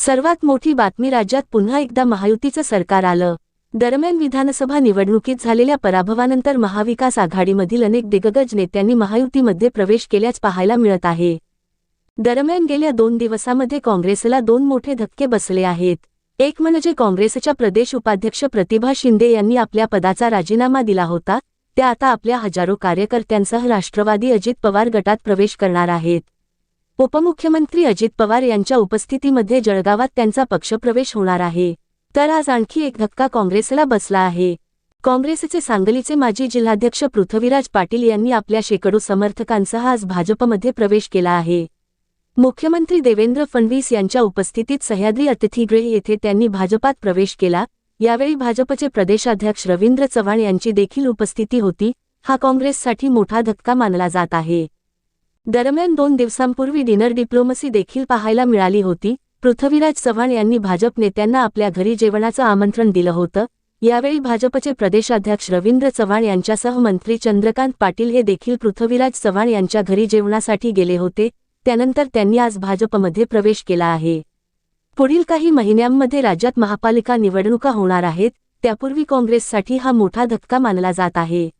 सर्वात मोठी बातमी राज्यात पुन्हा एकदा महायुतीचं सरकार आलं. दरम्यान विधानसभा निवडणुकीत झालेल्या पराभवानंतर महाविकास आघाडीमधील अनेक दिग्गज नेत्यांनी महायुतीमध्ये प्रवेश केल्याच पाहायला मिळत आहे. दरम्यान गेल्या दोन दिवसामध्ये काँग्रेसला दोन मोठे धक्के बसले आहेत. एक म्हणजे काँग्रेसच्या प्रदेश उपाध्यक्ष प्रतिभा शिंदे यांनी आपल्या पदाचा राजीनामा दिला होता त्या आता आपल्या हजारो कार्यकर्त्यांसह राष्ट्रवादी अजित पवार गटात प्रवेश करणार आहेत. उपमुख्यमंत्री अजित पवार यांच्या उपस्थितीमध्ये जळगावात त्यांचा पक्षप्रवेश होणार आहे. तर आज आणखी एक धक्का काँग्रेसला बसला आहे. काँग्रेसचे सांगलीचे माजी जिल्हाध्यक्ष पृथ्वीराज पाटील यांनी आपल्या शेकडो समर्थकांसह आज भाजपमध्ये प्रवेश केला आहे. मुख्यमंत्री देवेंद्र फडणवीस यांच्या उपस्थितीत सह्याद्री अतिथीगृह येथे त्यांनी भाजपात प्रवेश केला. यावेळी भाजपचे प्रदेशाध्यक्ष रवींद्र चव्हाण यांची देखील उपस्थिती होती. हा काँग्रेससाठी मोठा धक्का मानला जात आहे. दरम्यान दोन दिवसांपूर्वी डिनर डिप्लोमसी देखील पाहायला मिळाली होती. पृथ्वीराज चव्हाण यांनी भाजप नेत्यांना आपल्या घरी जेवणाचं आमंत्रण दिलं होतं. यावेळी भाजपचे प्रदेशाध्यक्ष रवींद्र चव्हाण यांच्यासह मंत्री चंद्रकांत पाटील हे देखील पृथ्वीराज चव्हाण यांच्या घरी जेवणासाठी गेले होते. त्यानंतर त्यांनी आज भाजपमध्ये प्रवेश केला आहे. पुढील काही महिन्यांमध्ये राज्यात महापालिका निवडणुका होणार आहेत. त्यापूर्वी काँग्रेससाठी हा मोठा धक्का मानला जात आहे.